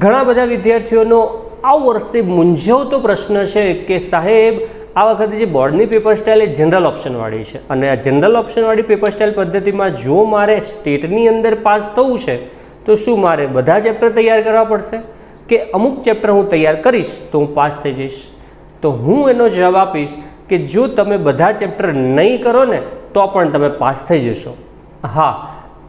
ઘણા બધા વિદ્યાર્થીઓનો આ વર્ષે મૂંઝવતો પ્રશ્ન છે કે સાહેબ, આ વખતે જે બોર્ડની પેપર સ્ટાઇલ એ જનરલ ઓપ્શનવાળી છે અને આ જનરલ ઓપ્શનવાળી પેપર સ્ટાઇલ પદ્ધતિમાં જો મારે સ્ટેટની અંદર પાસ થવું છે, તો શું મારે બધા ચેપ્ટર તૈયાર કરવા પડશે? કે અમુક ચેપ્ટર હું તૈયાર કરીશ, તો હું પાસ થઈ જઈશ? તો હું એનો જવાબ આપીશ કે જો તમે બધા ચેપ્ટર નહીં કરો ને, તો પણ તમે પાસ થઈ જશો. હા,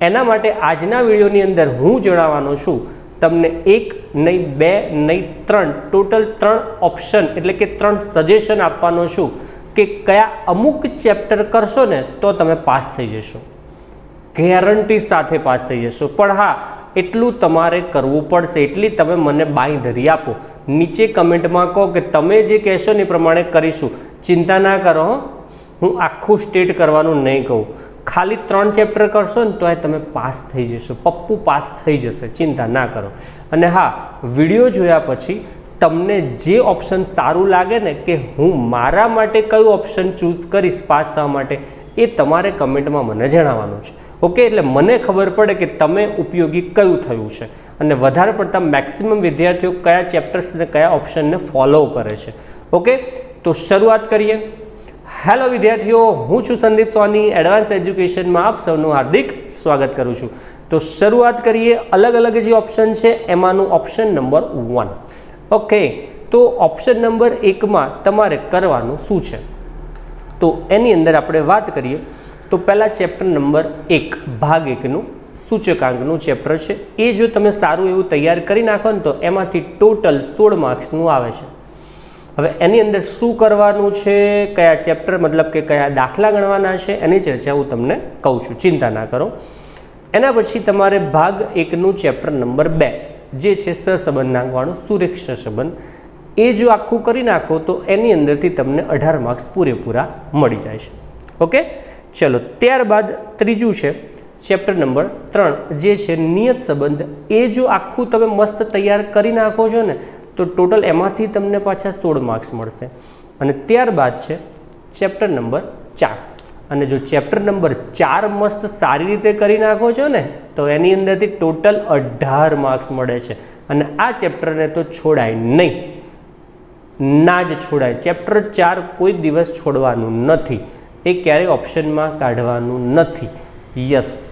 એના માટે આજના વિડીયોની અંદર હું જણાવવાનો છું તમને એક, નહીં બે, નહીં ત્રણ, ટોટલ ત્રણ ઓપ્શન એટલે કે ત્રણ સજેશન આપવાનો છું કે કયા અમુક ચેપ્ટર કરશો ને તો તમે પાસ થઈ જશો. ગેરંટી સાથે પાસ થઈ જશો. પણ હા, એટલું તમારે કરવું પડશે. એટલી તમે મને બાંયધરી આપો. નીચે કમેન્ટમાં કહો કે તમે જે કહેશો ને પ્રમાણે કરીશું. ચિંતા ના કરો. હું. આખું સ્ટેટ કરવાનું નહીં કહું. ખાલી ત્રણ ચેપ્ટર કરશો ને તો તમે પાસ થઈ જશો, પપ્પુ પાસ થઈ જશે, ચિંતા ના કરો. અને હા, વીડિયો જોયા પછી તમને જે ઓપ્શન સારું લાગે ને કે હું મારા માટે કયું ઓપ્શન ચૂઝ કરીશ પાસ થવા માટે, એ તમારે કમેન્ટમાં મને જણાવવાનું છે. ઓકે, એટલે મને ખબર પડે કે તમે ઉપયોગી કયું થયું છે. અને વધારે પડતા મેક્સિમમ વિદ્યાર્થીઓ કયા ચેપ્ટર્સને કયા ઓપ્શનને ફોલો કરે છે. ઓકે, તો શરૂઆત કરીએ. હેલો વિદ્યાર્થીઓ, હું છું સંદીપ સોની એડવાન્સ એજ્યુકેશનમાં આપ સૌનું હાર્દિક સ્વાગત કરું છું. તો શરૂઆત કરીએ, અલગ અલગ જે ઓપ્શન છે, એમાંનું ઓપ્શન નંબર વન ઓકે તો ઓપ્શન નંબર એકમાં તમારે કરવાનું શું છે? તો એની અંદર આપણે વાત કરીએ, તો પહેલાં ચેપ્ટર નંબર એક, ભાગ એકનું સૂચકાંકનું ચેપ્ટર છે. એ જો તમે સારું એવું તૈયાર કરી નાખો ને તો એમાંથી ટોટલ સોળ માર્ક્સનું આવે છે. હવે એની અંદર શું કરવાનું છે, કયા ચેપ્ટર મતલબ કે કયા દાખલા ગણવાના છે, એની ચર્ચા હું તમને કહું છું. ચિંતા ના કરો. એના પછી તમારે ભાગ એકનું ચેપ્ટર નંબર બે, જે છે સહસંબંધાંકવાળું સુરેક્ષ સંબંધ. એ જો આખું કરી નાખો તો એની અંદરથી તમને અઢાર માર્ક્સ પૂરેપૂરા મળી જાય છે. ઓકે? ચલો, ત્યારબાદ ત્રીજું છે, ચેપ્ટર નંબર ત્રણ, જે છે નિયત સંબંધ. એ જો આખું તમે મસ્ત તૈયાર કરી નાખો છો ને તો ટોટલ એમાંથી તમને પાછા સોળ માર્ક્સ મળશે. અને ત્યારબાદ છે ચેપ્ટર નંબર ચાર. અને જો ચેપ્ટર નંબર ચાર મસ્ત સારી રીતે કરી નાખો છો ને, તો એની અંદરથી ટોટલ અઢાર માર્ક્સ મળે છે. અને આ ચેપ્ટરને તો છોડાય નહીં. ના જ છોડાય. ચેપ્ટર ચાર કોઈ દિવસ છોડવાનું નથી. એ ક્યારેય ઓપ્શનમાં કાઢવાનું નથી. યસ.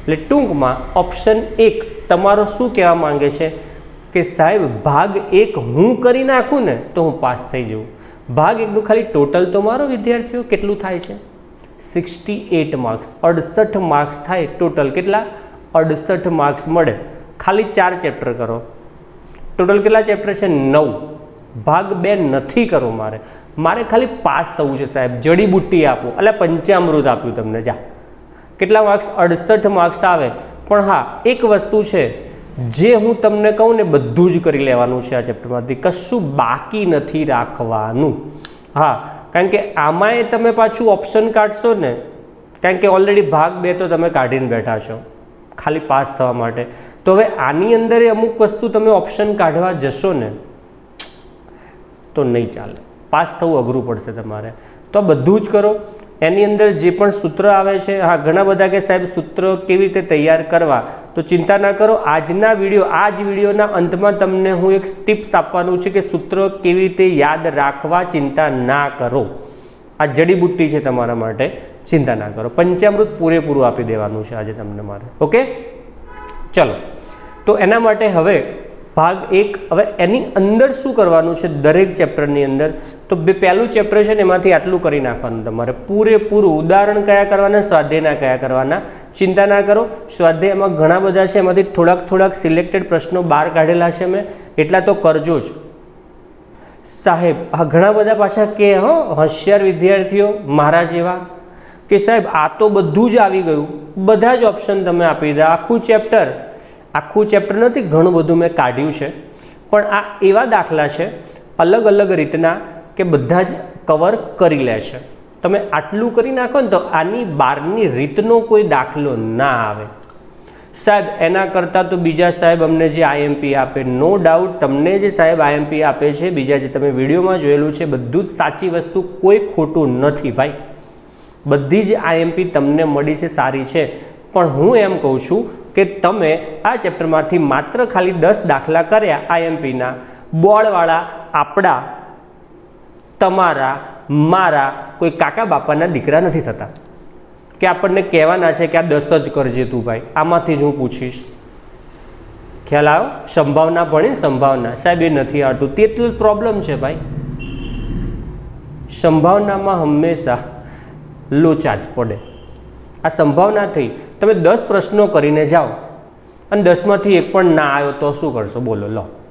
એટલે ટૂંકમાં ઓપ્શન એક તમારો શું કહેવા માંગે છે? કે સાહેબ, ભાગ એક હું કરી નાખું ને તો હું પાસ થઈ જાઉં. ભાગ એકનું ખાલી ટોટલ તો મારો, વિદ્યાર્થીઓ, કેટલું થાય છે? સિક્સટી એટ માર્ક્સ અડસઠ માર્ક્સ થાય ટોટલ કેટલા? અડસઠ માર્ક્સ મળે. ખાલી ચાર ચેપ્ટર કરો. ટોટલ કેટલા ચેપ્ટર છે? નવ. ભાગ બે નથી કરવો મારે. મારે ખાલી પાસ થવું છે સાહેબ. જડીબુટ્ટી આપો. એટલે પંચામૃત આપ્યું તમને. જા. કેટલા માર્ક્સ અડસઠ માર્ક્સ આવે. પણ હા, એક વસ્તુ છે. જે હું તમને કહું ને બધું જ કરી લેવાનું છે આ ચેપ્ટરમાંથી. કશું બાકી નથી રાખવાનું. હા, કારણ કે આમાંય તમે પાછું ઓપ્શન કાઢશો ને, કારણ કે ઓલરેડી ભાગ બે તો તમે કાઢીને બેઠા છો. ખાલી પાસ થવા માટે. તો હવે આની અંદર અમુક વસ્તુ તમે ઓપ્શન કાઢવા જશો ને, તો નહીં ચાલે. પાસ થવું અઘરું પડશે તમારે. તો બધું જ કરો. એની અંદર જે પણ સૂત્ર આવે છે, હા, ઘણા બધા કે સાહેબ સૂત્ર કેવી રીતે તૈયાર કરવા, તો ચિંતા ના કરો, આજના વીડિયો આ જ વિડીયોના અંતમાં તમને હું એક ટિપ્સ આપવાનું છે કે સૂત્ર કેવી રીતે યાદ રાખવા ચિંતા ના કરો. આ જડીબુટ્ટી છે તમારા માટે, ચિંતા ના કરો. પંચામૃત પૂરેપૂરું આપી દેવાનું છે આજે તમને મારે, ઓકે? ચલો, તો એના માટે હવે ભાગ એક, હવે એની અંદર શું કરવાનું છે, દરેક ચેપ્ટરની અંદર તો બે પહેલું ચેપ્ટર છે ને એમાંથી આટલું કરી નાખવાનું તમારે. પૂરેપૂરું ઉદાહરણ કયા કરવાના, સ્વાધ્યાયના કયા કરવાના, ચિંતા ના કરો. સ્વાધ્યાયમાં ઘણા બધા છે, એમાંથી થોડાક થોડાક સિલેક્ટેડ પ્રશ્નો બહાર કાઢેલા છે મેં. એટલા તો કરજો જ. સાહેબ, આ ઘણા બધા પાછા કે, હો, હોશિયાર વિદ્યાર્થીઓ, મારા જેવા. કે સાહેબ, આ તો બધું જ આવી ગયું. બધા જ ઓપ્શન તમે આપી દીધા. આખું ચેપ્ટર આખું ચેપ્ટર નથી, ઘણું બધું મેં કાઢ્યું છે. પણ આ એવા દાખલા છે, અલગ અલગ રીતના કે બધા જ કવર કરી લે છે. તમે આટલું કરી નાખો ને તો આની બહારની રીતનો કોઈ દાખલો ના આવે. સાહેબ, એના કરતાં તો બીજા સાહેબ અમને જે આઈએમપી આપે નો ડાઉટ તમને જે સાહેબ આઈએમપી આપે છે, બીજા જે તમે વિડીયોમાં જોયેલું છે, બધું જ સાચી વસ્તુ કોઈ ખોટું નથી ભાઈ. બધી જ આઈએમપી તમને મળી છે, સારી છે. પણ હું એમ કહું છું કે તમે આ ચેપ્ટરમાંથી માત્ર ખાલી દસ દાખલા કર્યા આઈએમપીના બોર્ડવાળા આપણા તમારા, મારા, કોઈ કાકા બાપાના દીકરા નથી થતા. કે આપણને કહેવાના છે કે આ દસ જ કરજે તું ભાઈ, આમાંથી જ હું પૂછીશ. ખ્યાલ આવ્યો? સંભાવના ભણી સંભાવના. સાહેબ, એ નથી આવડતું. તેટલું પ્રોબ્લેમ છે ભાઈ. સંભાવનામાં હંમેશા લોચા જ પડે. આ સંભાવના થઈ. તમે દસ પ્રશ્નો કરીને જાઓ. અને દસમાંથી એક પણ ના આવ્યો તો શું કરશો? બોલો, લો.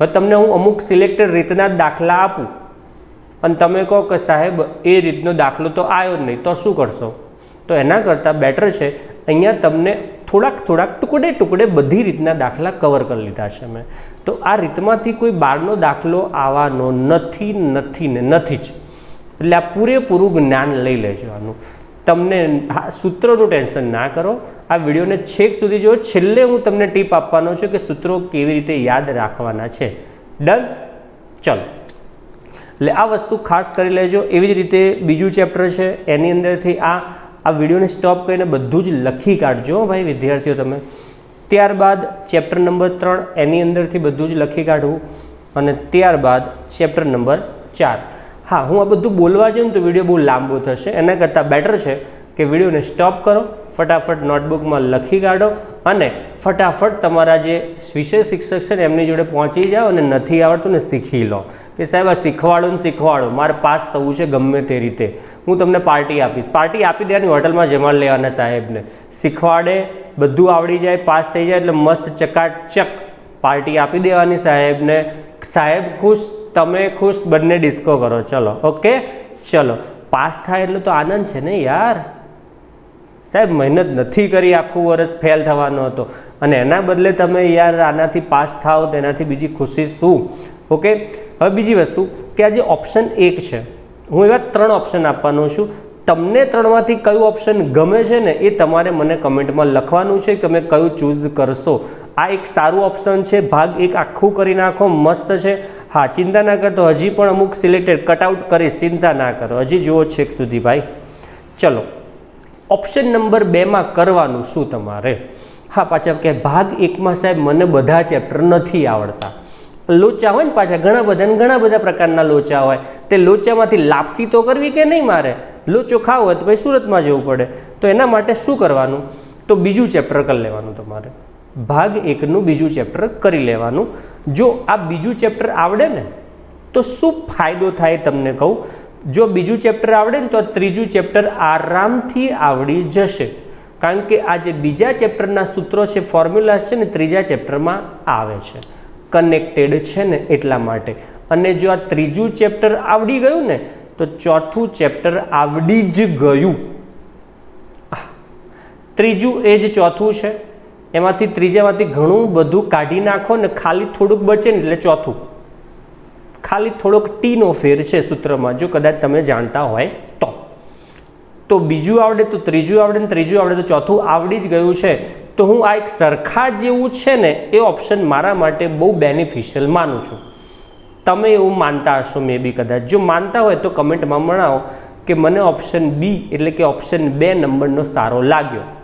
હવે તમને હું અમુક સિલેક્ટેડ રીતના દાખલા આપું. અને તમે કહો કે સાહેબ, એ રીતનો દાખલો તો આવ્યો જ નહીં, તો શું કરશો? તો એના કરતાં બેટર છે, અહીંયા તમને થોડાક થોડાક ટુકડે ટુકડે બધી રીતના દાખલા કવર કરી લીધા છે મેં. તો આ રીતમાંથી કોઈ બારનો દાખલો આવવાનો નથી નથી ને નથી જ. એટલે આ પૂરેપૂરું જ્ઞાન લઈ લેજો આનું. તમને સૂત્રોનું ટેન્શન ના કરો. આ વિડીયોને છેક સુધી જો છેલ્લે હું તમને ટીપ આપવાનો છું કે સૂત્રો કેવી રીતે યાદ રાખવાના છે. ડન ચલો. એટલે આ વસ્તુ ખાસ કરી લેજો. એવી જ રીતે બીજું ચેપ્ટર છે. એની અંદરથી આ આ વિડીયોને સ્ટોપ કરીને બધું જ લખી કાઢજો ભાઈ વિદ્યાર્થીઓ તમે. ત્યારબાદ ચેપ્ટર નંબર ત્રણ એની અંદરથી બધું જ લખી કાઢવું. અને ત્યારબાદ ચેપ્ટર નંબર ચાર. હા, હું આ બધું બોલવા જઉં તો વીડિયો બહુ લાંબો થશે. એના કરતાં બેટર છે કે વિડીયોને સ્ટોપ કરો, ફટાફટ નોટબુકમાં લખી કાઢો અને ફટાફટ તમારા જે વિષય શિક્ષક છે ને, એમની જોડે પહોંચી જાઓ અને નથી આવડતું ને શીખી લો. કે સાહેબ, આ શીખવાડો ને શીખવાડો. મારે પાસ થવું છે ગમે તે રીતે. હું તમને પાર્ટી આપીશ. પાર્ટી આપી દેવાની હોટલમાં જમા લેવાના સાહેબને. શીખવાડે, બધું આવડી જાય, પાસ થઈ જાય એટલે મસ્ત ચકાચક પાર્ટી આપી દેવાની સાહેબને. સાહેબ ખુશ તમે ખુશ, બંને ડિસ્કો કરો. ચલો ઓકે ચલો. પાસ થાય એટલે તો આનંદ છે ને યાર? સાહેબ, મહેનત નથી કરી આખું વર્ષ ફેલ થવાનો હતો. અને એના બદલે તમે યાર આનાથી પાસ થાવ તેનાથી બીજી ખુશી શું? ઓકે હવે બીજી વસ્તુ કે આ જે ઓપ્શન એક છે. હું એવા ત્રણ ઓપ્શન આપવાનો છું. તમને ત્રણમાંથી કયું ઓપ્શન ગમે છે ને એ તમારે મને કમેન્ટમાં લખવાનું છે કે તમે કયું ચૂઝ કરશો. આ એક સારું ઓપ્શન છે. ભાગ એક આખું કરી નાખો. મસ્ત છે. હા ચિંતા ના કરતો હજી પણ અમુક સિલેક્ટેડ કટઆઉટ કરીશ, ચિંતા ના કરો. હજી જુઓ છેક સુધી ભાઈ. ચલો ઓપ્શન નંબર બેમાં કરવાનું શું તમારે? હા, પાછા કે ભાગ એકમાં સાહેબ મને બધા ચેપ્ટર નથી આવડતા. લોચા હોય ને પાછા, ઘણા બધા ઘણા બધા પ્રકારના લોચા હોય. તે લોચામાંથી લાપસી તો કરવી કે નહીં મારે? લોચો ખાવો હોય તો ભાઈ સુરતમાં જવું પડે. તો એના માટે શું કરવાનું? તો બીજું ચેપ્ટર કરી લેવાનું તમારે. ભાગ એકનું બીજું ચેપ્ટર કરી લેવાનું. જો આ બીજું ચેપ્ટર આવડે ને, તો શું ફાયદો થાય તમને કહું? જો બીજું ચેપ્ટર આવડે ને, તો ત્રીજું ચેપ્ટર આરામથી આવડી જશે. કારણ કે આ જે બીજા ચેપ્ટરના સૂત્રો છે ફોર્મ્યુલા છે ને, ત્રીજા ચેપ્ટરમાં આવે છે. કનેક્ટેડ છે ને, એટલા માટે. અને જો આ ત્રીજું ચેપ્ટર આવડી ગયું ને, તો ચોથું ચેપ્ટર આવડી જ ગયું. ત્રીજું એ જ ચોથું છે. એમાંથી ત્રીજામાંથી ઘણું બધું કાઢી નાખો ને ખાલી થોડુંક બચે ને એટલે ચોથું. ખાલી થોડોક ટીનો ફેર છે સૂત્રમાં, જો કદાચ તમે જાણતા હોય તો. તો બીજું આવડે તો ત્રીજું આવડે ને ત્રીજું આવડે તો ચોથું આવડી જ ગયું છે. તો હું આ એક સરખા જેવું છે ને એ ઓપ્શન મારા માટે બહુ બેનિફિશિયલ માનું છું. તમે એવું માનતા હશો મે બી કદાચ. જો માનતા હોય તો કમેન્ટમાં મણાવો કે મને ઓપ્શન બી એટલે કે ઓપ્શન બે નંબરનો સારો લાગ્યો.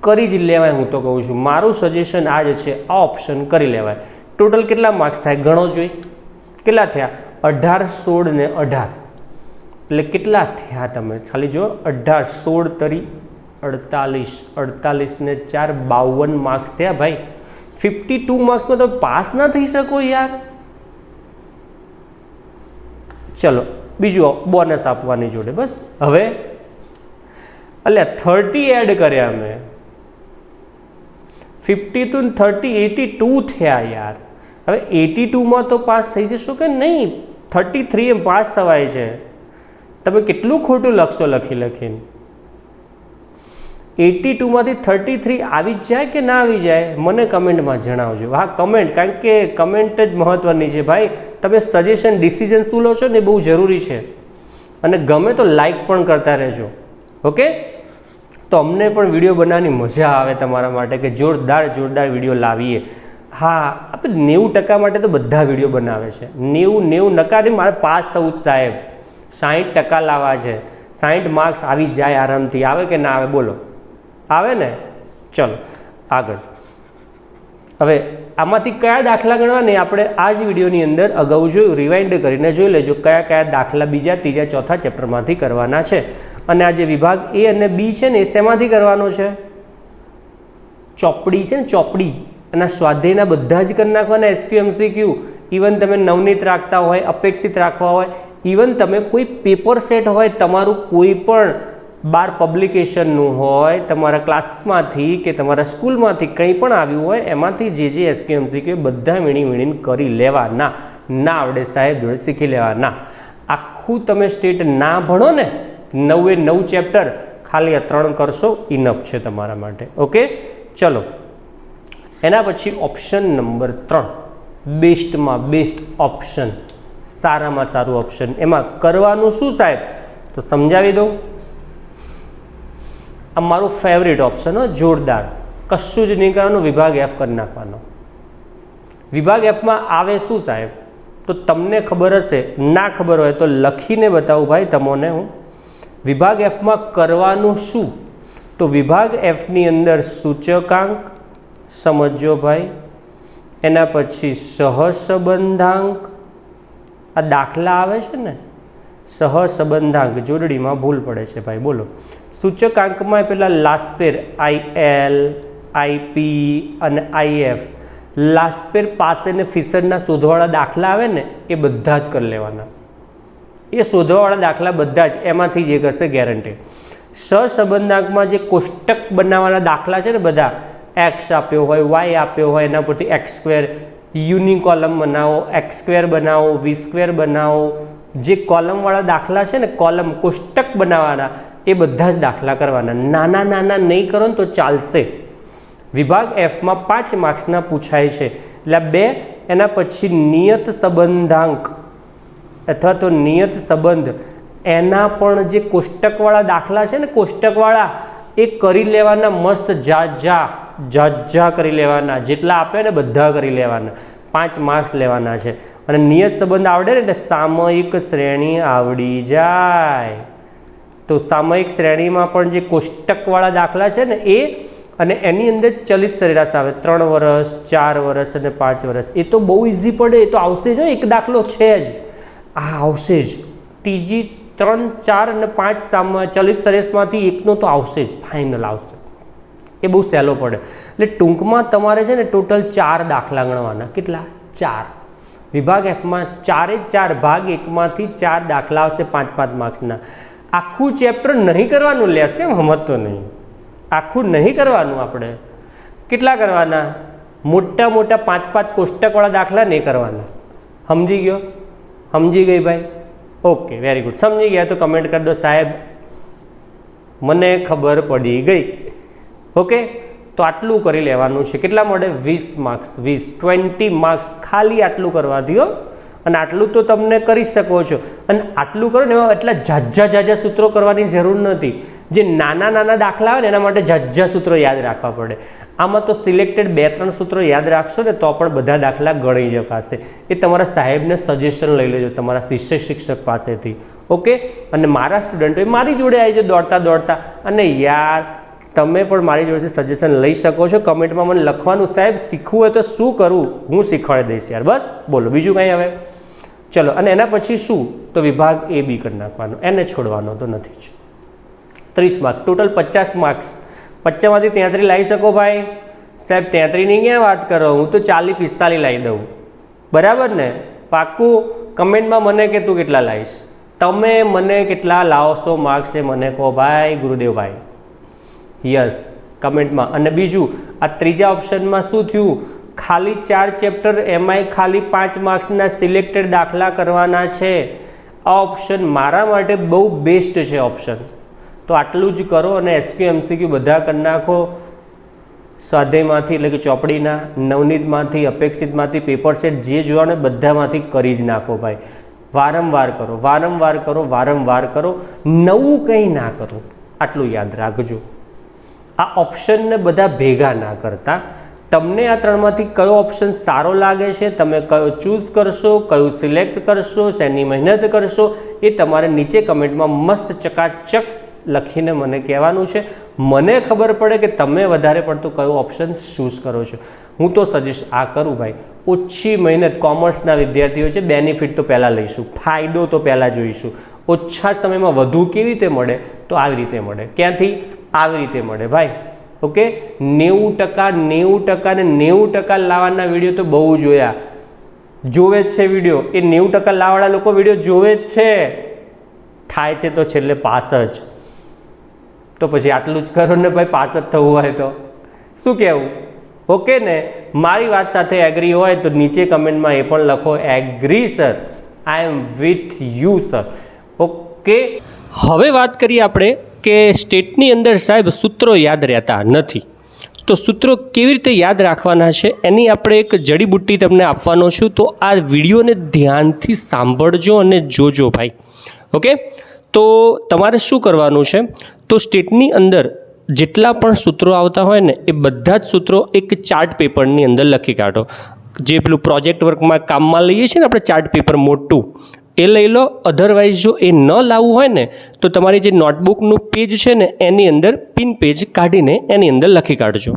કરી જ લેવાય હું તો કહું છું. મારું સજેશન આ જ છે, આ ઓપ્શન કરી લેવાય. ટોટલ કેટલા માર્ક્સ થાય? ગણો જોઈ. કેટલા થયા? અઢાર, સોળ ને અઢાર. એટલે કેટલા થયા તમે? ખાલી જો અઢાર, સોળ તરી અડતાલીસ. અડતાલીસ ને ચાર, બાવન માર્ક્સ થયા ભાઈ. ફિફ્ટી ટુ માર્ક્સમાં તમે પાસ ના થઈ શકો યાર. ચલો, બીજું બોનસ આપવાની જોડે બસ. હવે એટલે થર્ટી એડ કર્યા મેં. Fifty two thirty eighty two થયા યાર. હવે એટી ટુમાં તો પાસ થઈ જશો કે નહીં? થર્ટી થ્રી એમ પાસ થવાય છે. તમે કેટલું ખોટું લખશો લખી લખીને? એટી ટુમાંથી થર્ટી થ્રી આવી જ જાય કે ના આવી જાય? મને કમેન્ટમાં જણાવજો. હા કમેન્ટ કારણ કે કમેન્ટ જ મહત્ત્વની છે ભાઈ. તમે સજેશન ડિસિઝન શું લો છો ને બહુ જરૂરી છે. અને ગમે તો લાઈક પણ કરતા રહેજો. ઓકે તો અમને પણ વીડિયો બનાવવાની મજા આવે તમારા માટે કે જોરદાર જોરદાર વીડિયો લાવીએ. હા આપણે નેવું ટકા માટે તો બધા વીડિયો બનાવે છે. નેવું નેવું નકારી મારે પાસ થવું જ સાહેબ. સાહીઠ ટકા લાવવા છે. સાહીઠ માર્ક્સ આવી જાય આરામથી. આવે કે ના આવે? બોલો. આવે ને? ચલો, આગળ. હવે આમાંથી કયા દાખલા ગણવાને? આપણે આ જ વિડીયોની અંદર અગાઉ જોયું રિવાઇન્ડ કરીને જોઈ લેજો, કયા કયા દાખલા બીજા, ત્રીજા, ચોથા ચેપ્ટરમાંથી કરવાના છે. અને આ જે વિભાગ એ અને બી છે ને, એ શેમાંથી કરવાનો છે? ચોપડી છે ને, ચોપડી. અને સ્વાધ્યાયના બધા જ કરી નાખવાના, એસક્યુ, એમસીક્યુ. ઇવન તમે નવનીત રાખતા હોય, અપેક્ષિત રાખવા હોય ઇવન તમે કોઈ પેપર સેટ હોય, તમારું કોઈ પણ બાર પબ્લિકેશનનું હોય, તમારા ક્લાસમાંથી કે તમારા સ્કૂલમાંથી કંઈ પણ આવ્યું હોય, એમાંથી જે જે એસક્યુ, એમસીક્યુ બધા વીણી વીણીને કરી લેવાના. ના આવડે સાહેબ જોડે શીખી લેવાના. આખું તમે સ્ટેટ ના ભણો ને નવે નવ ચેપ્ટર ખાલી આ ત્રણ કરશો ઇનફ છે તમારા માટે. ઓકે ચલો. એના પછી ઓપ્શન નંબર ત્રણ. બેસ્ટમાં બેસ્ટ ઓપ્શન સારામાં સારું ઓપ્શન એમાં કરવાનું શું સાહેબ? તો સમજાવી દઉં. આ મારું ફેવરિટ ઓપ્શન હો, જોરદાર. કશું જ નહીં કરવાનું, વિભાગ એફ કરી નાખવાનો. વિભાગ એફમાં આવે શું સાહેબ? તો તમને ખબર હશે, ના ખબર હોય તો લખીને બતાવું ભાઈ, તમને હું વિભાગ એફમાં કરવાનું શું? તો વિભાગ એફની અંદર સૂચકાંક સમજો ભાઈ. એના પછી સહસંબંધાંક. આ દાખલા આવે છે ને? સહસંબંધાંક જોડણીમાં ભૂલ પડે છે ભાઈ, બોલો. સૂચકાંકમાં પેલા લાસ્પેર આઈ એલ આઈપી અને આઈએફ લાસ્પેર પાસે ને ફિસડના શોધવાળા દાખલા આવે ને, એ બધા જ કરી લેવાના. એ શોધવાવાળા દાખલા બધા જ એમાંથી જ એક હશે ગેરંટી સહસંબંધાંકમાં જે કોષ્ટક બનાવવાના દાખલા છે ને બધા એક્સ આપ્યો હોય વાય આપ્યો હોય, એના પરથી એક્સ સ્ક્વેર યુની બનાવો એક્સ સ્ક્વેર બનાવો વી સ્ક્વેર બનાવો, જે કોલમવાળા દાખલા છે ને કોલમ કોષ્ટક બનાવવાના, એ બધા જ દાખલા કરવાના. નાના નાના નહીં કરો ને તો ચાલશે. વિભાગ એફમાં પાંચ માર્ક્સના પૂછાય છે. એટલે બે, એના પછી નિયત સંબંધાંક અથવા તો નિયત સંબંધ, એના પણ જે કોષ્ટકવાળા દાખલા છે ને, કોષ્ટકવાળા, એ કરી લેવાના મસ્ત જાજા જાજા કરી લેવાના, જેટલા આપે ને બધા કરી લેવાના, પાંચ માર્ક્સ લેવાના છે. અને નિયત સંબંધ આવડે ને એટલે સામયિક શ્રેણી આવડી જાય. તો સામયિક શ્રેણીમાં પણ જે કોષ્ટકવાળા દાખલા છે ને, એ અને એની અંદર ચલિત સરેરાશ આવે. ત્રણ વર્ષ ચાર વર્ષ અને પાંચ વર્ષ એ તો બહુ ઇઝી પડે, એ તો આવશે જ, એક દાખલો છે જ. આ આવશે જ. ત્રીજી ત્રણ, ચાર અને પાંચ સામા, ચલિત સરેશમાંથી એકનો તો આવશે જ ફાઇનલ આવશે. એ બહુ સહેલો પડે. એટલે ટૂંકમાં તમારે છે ને ટોટલ ચાર દાખલા ગણવાના. કેટલા? ચાર. વિભાગ એફમાં ચારે ચાર ભાગ એકમાંથી ચાર દાખલા આવશે પાંચ પાંચ માર્ક્સના. આખું ચેપ્ટર નહીં કરવાનું લેશે સમજતો નહીં. આખું નહીં કરવાનું આપણે. કેટલા કરવાના? મોટા મોટા પાંચ પાંચ કોષ્ટકવાળા દાખલા નહીં કરવાના. સમજી ગયો? સમજી ગઈ ભાઈ? ઓકે વેરી ગુડ સમજી ગયા તો કમેન્ટ કરી દો સાહેબ. મને ખબર પડી ગઈ. ઓકે તો આટલું કરી લેવાનું છે. કેટલા મળે? વીસ માર્ક્સ વીસ ટ્વેન્ટી માર્ક્સ ખાલી આટલું કરવા દો અને આટલું તો તમને કરી શકો છો. અને આટલું કરો ને એમાં એટલા ઝાઝા ઝાઝા સૂત્રો કરવાની જરૂર નથી. જે નાના નાના દાખલા આવે ને એના માટે ઝાઝા સૂત્રો યાદ રાખવા પડે. આમાં તો સિલેક્ટેડ બે ત્રણ સૂત્રો યાદ રાખશો ને તો પણ બધા દાખલા ગણી શકાશે એ તમારા સાહેબને સજેશન લઈ લેજો તમારા શિષ્ય શિક્ષક પાસેથી. ઓકે અને મારા સ્ટુડન્ટોએ મારી જોડે આવી છે દોડતા દોડતા. અને યાર તમે પણ મારી જોડેથી સજેશન લઈ શકો છો. કમેન્ટમાં મને લખવાનું, સાહેબ, શીખવું હોય તો શું કરવું હું શીખવાડી દઈશ યાર. બસ, બોલો. બીજું કંઈ હવે? ચલો, અને એના પછી શું? તો વિભાગ એ બી કરી નાખવાનો. એને છોડવાનો તો નથી જ. ત્રીસ માર્ક ટોટલ પચાસ માર્ક્સ પચાસમાંથી ત્યાંત્રી લાવી શકો ભાઈ. સાહેબ ત્યાંત્રીની ક્યાં વાત કરો? હું તો ચાલીસ પિસ્તાલીસ લાવી દઉં. બરાબર ને? પાક્કું કમેન્ટમાં મને કે તું કેટલા લાવીશ? તમે મને કેટલા લાવશો માર્ક્સ એ મને કહો ભાઈ, ગુરુદેવભાઈ. યસ, કમેન્ટમાં. અને બીજું, આ ત્રીજા ઓપ્શનમાં શું થયું? ખાલી ચાર ચેપ્ટર એમાંય ખાલી પાંચ માર્ક્સના સિલેક્ટેડ દાખલા કરવાના છે. આ ઓપ્શન મારા માટે બહુ બેસ્ટ છે ઓપ્શન. તો આટલું જ કરો અને એસક્યુ, એમસીક્યુ બધા કરી નાખો. સ્વાધ્યાયમાંથી એટલે કે ચોપડીના, નવનીતમાંથી, અપેક્ષિતમાંથી પેપર સેટ જે જોવાને બધામાંથી કરી જ નાખો ભાઈ. વારંવાર કરો વારંવાર કરો વારંવાર કરો. નવું કંઈ ના કરો. આટલું યાદ રાખજો. આ ઓપ્શનને બધા ભેગા ના કરતા. તમને આ ત્રણમાંથી કયો ઓપ્શન સારો લાગે છે, તમે કયો ચૂઝ કરશો, કયું સિલેક્ટ કરશો, શેની મહેનત કરશો, એ તમારે નીચે કમેન્ટમાં મસ્ત ચકાચક લખીને મને કહેવાનું છે. મને ખબર પડે કે તમે વધારે પડતું કયો ઓપ્શન ચૂઝ કરો છો. હું તો સજેસ્ટ આ કરું ભાઈ. ઓછી મહેનત કોમર્સના વિદ્યાર્થીઓ છે બેનિફિટ તો પહેલાં લઈશું, ફાયદો તો પહેલાં જોઈશું. ઓછા સમયમાં વધુ કેવી રીતે મળે, તો આવી રીતે મળે. ક્યાંથી? આવી રીતે મળે. ભાઈ, ઓકે? નેવું ટકા નેવું ટકા ને નેવું ટકા લાવવાના વીડિયો તો બહુ જોયા. જોવે જ છે વીડિયો. એ નેવું ટકા લાવવાળા લોકો વીડિયો જોવે જ છે. થાય છે તો છેલ્લે પાસ જ. તો પછી આટલું જ કરો ને ભાઈ, પાસ જ થવું હોય તો. શું કહેવું? ઓકે ને? મારી વાત સાથે એગ્રી હોય તો નીચે કમેન્ટમાં એ પણ લખો agree sir I am with you sir okay? હવે વાત કરીએ આપણે કે સ્ટેટની અંદર સાહેબ સૂત્રો યાદ રહેતા નથી. તો સૂત્રો કેવી રીતે યાદ રાખવાના છે? એની આપણે એક જડીબુટ્ટી તમને આપવાનો છું. તો આ વિડીયોને ધ્યાનથી સાંભળજો અને જોજો ભાઈ. ઓકે? તો તમારે શું કરવાનું છે? તો સ્ટેટની અંદર જેટલા પણ સૂત્રો આવતા હોય ને, એ બધા જ સૂત્રો એક ચાર્ટ પેપરની અંદર લખી કાઢો. જે પેલું પ્રોજેક્ટ વર્કમાં કામમાં લઈએ છીએ ને, આપણે ચાર્ટ પેપર મોટું. એ લઈ લો. અધરવાઇઝ જો એ ન લાવવું હોય ને, તો તમારી જે નોટબુકનું પેજ છે ને, એની અંદર પિન પેજ કાઢીને એની અંદર લખી કાઢજો.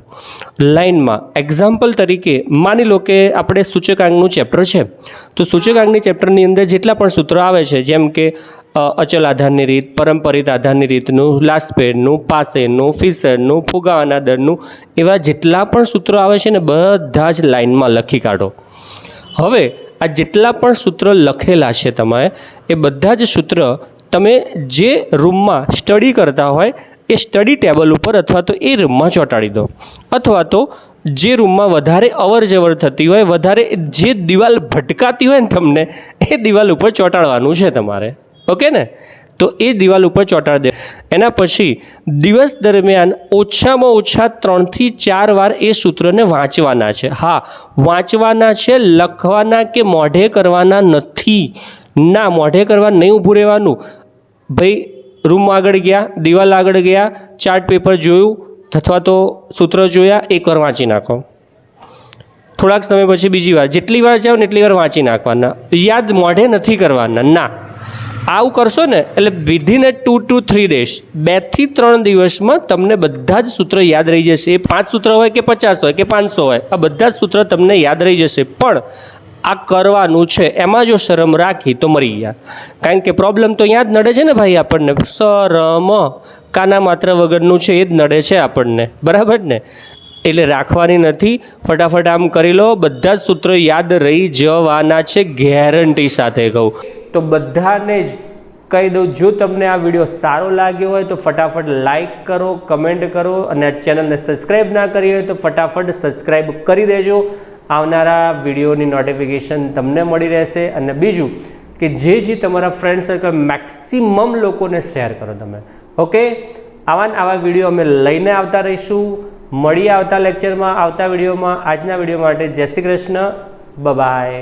લાઇનમાં એક્ઝામ્પલ તરીકે, માની લો કે આપણે સૂચકાંકનું ચેપ્ટર છે. તો સૂચકાંકની ચેપ્ટરની અંદર જેટલા પણ સૂત્રો આવે છે, જેમ કે અચલ આધારની રીત પરંપરિત આધારની રીતનું લાસ્ટ પેડનું પાસેનું ફિસરનું ફુગાવાના દરનું એવા જેટલા પણ સૂત્રો આવે છે ને, બધા જ લાઇનમાં લખી કાઢો. હવે આ જેટલા પણ સૂત્ર લખેલા છે તમે એ બધા જ સૂત્ર તમે જે રૂમમાં સ્ટડી કરતા હોય, એ સ્ટડી ટેબલ ઉપર અથવા તો એ રૂમમાં ચોંટાડી દો. અથવા તો જે રૂમમાં વધારે અવર જવર થતી હોય, વધારે જે દિવાલ ભટકાતી હોય ને તમને, એ દિવાલ ઉપર ચોંટાડવાનું છે તમારે. ઓકે ને? તો એ દિવાલ ઉપર ચોંટાડી દે. એના પછી દિવસ દરમિયાન ઓછામાં ઓછા ત્રણથી ચાર વાર એ સૂત્રને વાંચવાના છે. હા, વાંચવાના છે, લખવાના કે મોઢે કરવાના નથી? ના, મોઢે કરવા નહીં ઊભું રહેવાનું. ભાઈ, રૂમ આગળ ગયા, દિવાલ આગળ ગયા, ચાર્ટ પેપર જોયું, અથવા તો સૂત્ર જોયા એકવાર વાંચી નાખો. થોડાક સમય પછી બીજી વાર. જેટલી વાર જાઓ એટલી વાર વાંચી નાખવાના. યાદ મોઢે નથી કરવાના. ના. આવું કરશો ને, એટલે within a two to three days બેથી ત્રણ દિવસમાં તમને બધા જ સૂત્ર યાદ રહી જશે. એ પાંચ સૂત્ર હોય કે પચાસ હોય કે પાંચસો હોય, આ બધા જ સૂત્ર તમને યાદ રહી જશે. પણ આ કરવાનું છે, એમાં જો શરમ રાખી તો મરી ગયા. કારણ કે પ્રોબ્લેમ તો યાદ જ નડે છે ને ભાઈ આપણને. શરમ, કાના માત્ર વગરનું છે, એ જ નડે છે આપણને. બરાબર ને? એટલે રાખવાની નથી. ફટાફટ આમ કરી લો, બધા જ સૂત્રો યાદ રહી જવાના છે ગેરંટી સાથે કહું. તો બધાને જ કહી દઉં, જો તમને આ વીડિયો સારો લાગ્યો હોય તો ફટાફટ લાઈક કરો કમેન્ટ કરો અને આ ચેનલને સબસ્ક્રાઈબ ના કરી હોય તો ફટાફટ સબસ્ક્રાઈબ કરી દેજો. આવનારા વિડીયોની નોટિફિકેશન તમને મળી રહેશે અને બીજું કે જે જે તમારા ફ્રેન્ડ સર્કલ મેક્સિમમ લોકોને શેર કરો તમે. ઓકે આવા આવા વીડિયો અમે લઈને આવતા રહીશું. મળીએ આવતા લેક્ચરમાં આવતા વિડીયોમાં. આજના વીડિયો માટે જય શ્રી કૃષ્ણ. બાય